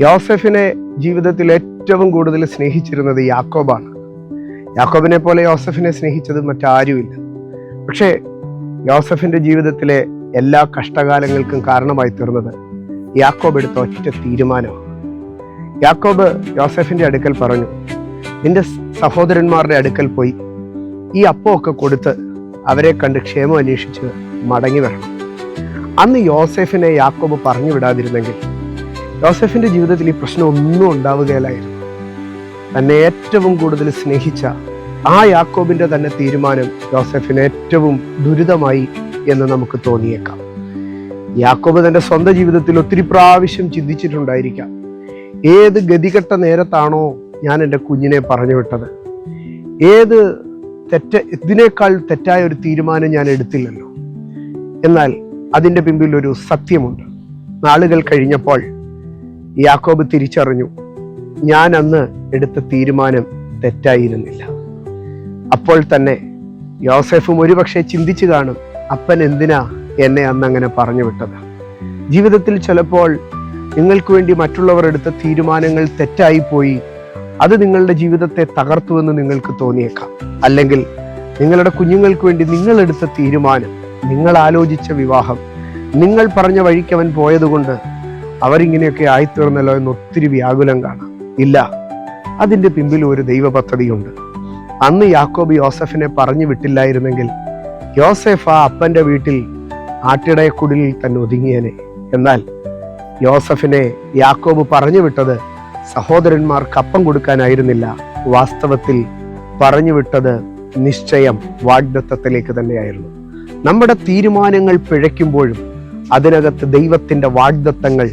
യോസഫിനെ ജീവിതത്തിൽ ഏറ്റവും കൂടുതൽ സ്നേഹിച്ചിരുന്നത് യാക്കോബാണ്. യാക്കോബിനെ പോലെ യോസഫിനെ സ്നേഹിച്ചത് മറ്റാരുമില്ല. പക്ഷേ യോസഫിന്റെ ജീവിതത്തിലെ എല്ലാ കഷ്ടകാലങ്ങൾക്കും കാരണമായി തീർന്നത് യാക്കോബ് എടുത്ത ഒറ്റ തീരുമാനമാണ്. യാക്കോബ് യോസഫിന്റെ അടുക്കൽ പറഞ്ഞു നിന്റെ സഹോദരന്മാരുടെ അടുക്കൽ പോയി ഈ അപ്പമൊക്കെ കൊടുത്ത് അവരെ കണ്ട് ക്ഷേമം അന്വേഷിച്ച് മടങ്ങി വരണം. അന്ന് യോസഫിനെ യാക്കോബ് പറഞ്ഞു വിടാതിരുന്നെങ്കിൽ യോസെഫിന്റെ ജീവിതത്തിൽ ഈ പ്രശ്നം ഒന്നും ഉണ്ടാവുകയില്ലായിരുന്നു. തന്നെ ഏറ്റവും കൂടുതൽ സ്നേഹിച്ച ആ യാക്കോബിന്റെ തന്നെ തീരുമാനം ജോസഫിന് ഏറ്റവും ദുരിതമായി എന്ന് നമുക്ക് തോന്നിയേക്കാം. യാക്കോബ് തന്റെ സ്വന്തം ജീവിതത്തിൽ ഒത്തിരി പ്രാവശ്യം ചിന്തിച്ചിട്ടുണ്ടായിരിക്കാം. ഏത് ഗതികെട്ട നേരത്താണോ ഞാൻ എന്റെ കുഞ്ഞിനെ പറഞ്ഞു വിട്ടത്? ഏത് തെറ്റ ഇതിനേക്കാൾ തെറ്റായ ഒരു തീരുമാനം ഞാൻ എടുത്തില്ലല്ലോ? എന്നാൽ അതിന്റെ പിമ്പിൽ ഒരു സത്യമുണ്ട്. നാളുകൾ കഴിഞ്ഞപ്പോൾ യാക്കോബ് തിരിച്ചറിഞ്ഞു. ഞാൻ അന്ന് എടുത്ത തീരുമാനം തെറ്റായിരുന്നില്ല. അപ്പോൾ തന്നെ യോസെഫും ഒരുപക്ഷെ ചിന്തിച്ചു കാണും അപ്പൻ എന്തിനാ എന്നെ അന്ന് അങ്ങനെ പറഞ്ഞു വിട്ടത്? ജീവിതത്തിൽ ചിലപ്പോൾ നിങ്ങൾക്ക് വേണ്ടി മറ്റുള്ളവർ എടുത്ത തീരുമാനങ്ങൾ തെറ്റായി പോയി അത് നിങ്ങളുടെ ജീവിതത്തെ തകർത്തുവെന്ന് നിങ്ങൾക്ക് തോന്നിയേക്കാം. അല്ലെങ്കിൽ നിങ്ങളുടെ കുഞ്ഞുങ്ങൾക്ക് വേണ്ടി നിങ്ങൾ എടുത്ത തീരുമാനം നിങ്ങൾ ആലോചിച്ച വിവാഹം നിങ്ങൾ പറഞ്ഞ വഴിക്ക് അവൻ പോയതുകൊണ്ട് അവരിങ്ങനെയൊക്കെ ആയിത്തീർന്നല്ലോ എന്ന് ഒത്തിരി വ്യാകുലം കാണാം. ഇല്ല അതിന്റെ പിമ്പിൽ ഒരു ദൈവ പദ്ധതിയുണ്ട് അന്ന് യാക്കോബ് യോസഫിനെ പറഞ്ഞു വിട്ടില്ലായിരുന്നെങ്കിൽ യോസെഫ് ആ അപ്പന്റെ വീട്ടിൽ ആട്ടിടയക്കുടിലിൽ തന്നെ ഒതുങ്ങിയനെ. എന്നാൽ യോസഫിനെ യാക്കോബ് പറഞ്ഞു വിട്ടത് സഹോദരന്മാർക്ക് അപ്പം കൊടുക്കാനായിരുന്നില്ല. വാസ്തവത്തിൽ പറഞ്ഞു വിട്ടത് നിശ്ചയം വാഗ്ദത്തത്തിലേക്ക് തന്നെയായിരുന്നു. നമ്മുടെ തീരുമാനങ്ങൾ പിഴയ്ക്കുമ്പോഴും അതിനകത്ത് ദൈവത്തിന്റെ വാഗ്ദത്തങ്ങൾ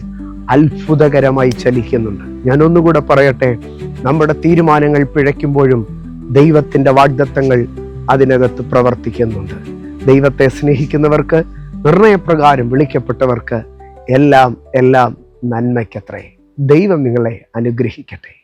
അത്ഭുതകരമായി ചലിക്കുന്നുണ്ട്. ഞാൻ ഒന്നുകൂടെ പറയട്ടെ നമ്മുടെ തീരുമാനങ്ങൾ പിഴയ്ക്കുമ്പോഴും ദൈവത്തിന്റെ വാഗ്ദത്തങ്ങൾ അതിനകത്ത് പ്രവർത്തിക്കുന്നുണ്ട്. ദൈവത്തെ സ്നേഹിക്കുന്നവർക്ക് നിർണയപ്രകാരം വിളിക്കപ്പെട്ടവർക്ക് എല്ലാം എല്ലാം നന്മയ്ക്കത്രേ. ദൈവം നിങ്ങളെ അനുഗ്രഹിക്കട്ടെ.